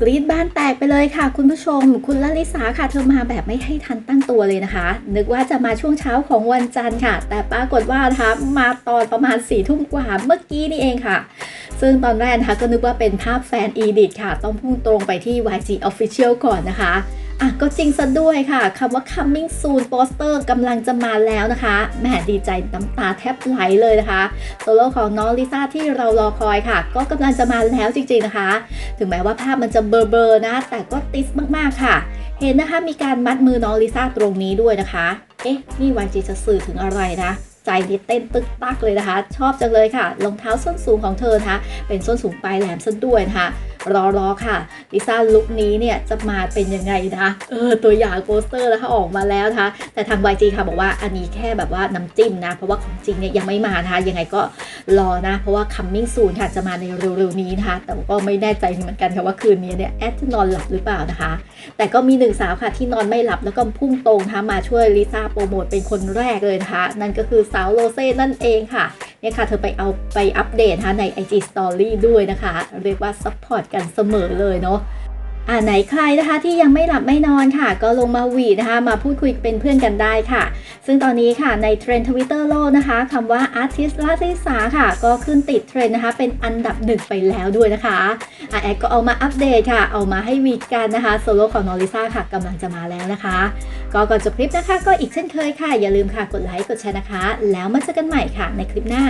กรีดบ้านแตกไปเลยค่ะ คุณผู้ชม คุณลลิสาค่ะ เธอมาแบบไม่ให้ทันตั้งตัวเลยนะคะ นึกว่าจะมาช่วงเช้าของวันจันทร์ค่ะ แต่ปรากฏว่านะคะมาตอนประมาณ4ี่ทุ่มกว่าเมื่อกี้นี่เองค่ะ ซึ่งตอนแรกนะคะก็นึกว่าเป็นภาพแฟนอีดิทค่ะ ต้องพุ่งตรงไปที่ YG Official ก่อนนะคะ อะก็จริงซะด้วยค่ะคำว่า coming soon poster กำลังจะมาแล้วนะคะแหมดีใจน้ำตาแทบไหลเลยนะคะโซโล่ของน้องลิซ่าที่เรารอคอยค่ะ ก็กำลังจะมาแล้วจริงๆนะคะ ถึงแม้ว่าภาพมันจะเบลอๆนะ แต่ก็ติสมากๆค่ะ เห็นนะคะมีการมัดมือน้องลิซ่าตรงนี้ด้วยนะคะ เอ๊ะนี่ YG จะสื่อถึงอะไรนะใจนี่เต้นตึกตักเลยนะคะ ชอบจังเลยค่ะรองเท้าส้นสูงของเธอนะคะ เป็นส้นสูงปลายแหลมซะด้วยนะคะ รอรอค่ะลิซ่าลุคนี้เนี่ยจะมาเป็นยังไงนะเออตัวอย่างโปสเตอร์นะคะออกมาแล้วนะคะแต่ทาง YG ค่ะบอกว่าอันนี้แค่แบบว่าน้ำจิ้มนะ เพราะว่าของจริงเนี่ยยังไม่มานะคะยังไงก็รอนะ เพราะว่า coming soon ค่ะจะมาในเร็วๆนี้นะคะแต่ก็ไม่แน่ใจเหมือนกันค่ะว่าคืนนี้เนี่ยแอดจะนอนหลับหรือเปล่านะคะ แต่ก็มีหนึ่งสาวค่ะที่นอนไม่หลับแล้วก็พุ่งตรงนะคะมาช่วยลิซ่าโปรโมทเป็นคนแรกเลยนะคะนั่นก็คือสาวโรเซ่นั่นเองค่ะ เนี่ยค่ะเธอไปเอาไปอัปเดตนะคะใน IG Story ด้วยนะคะ เรียกว่าซัพพอร์ตกันเสมอเลยเนาะ อ่าไหนใครนะคะที่ยังไม่หลับไม่นอนค่ะ ก็ลงมาหวีดนะคะ มาพูดคุยเป็นเพื่อนกันได้ค่ะ ซึ่งตอนนี้ค่ะในเทรนด์ทวิตเตอร์โลกนะคะคำว่า Artist ลาลิสาค่ะ ก็ขึ้นติดเทรนด์นะคะ เป็นอันดับหนึ่งไปแล้วด้วยนะคะอ่าแอดก็เอามาอัปเดตค่ะ เอามาให้วีดกันนะคะโซโล่ของนอริซ่าค่ะกำลังจะมาแล้วนะคะ ก็ก่อนจบคลิปนะคะ ก็อีกเช่นเคยค่ะ อย่าลืมค่ะกดไลค์กดแชร์นะคะ แล้วมาเจอกันใหม่ค่ะในคลิปหน้า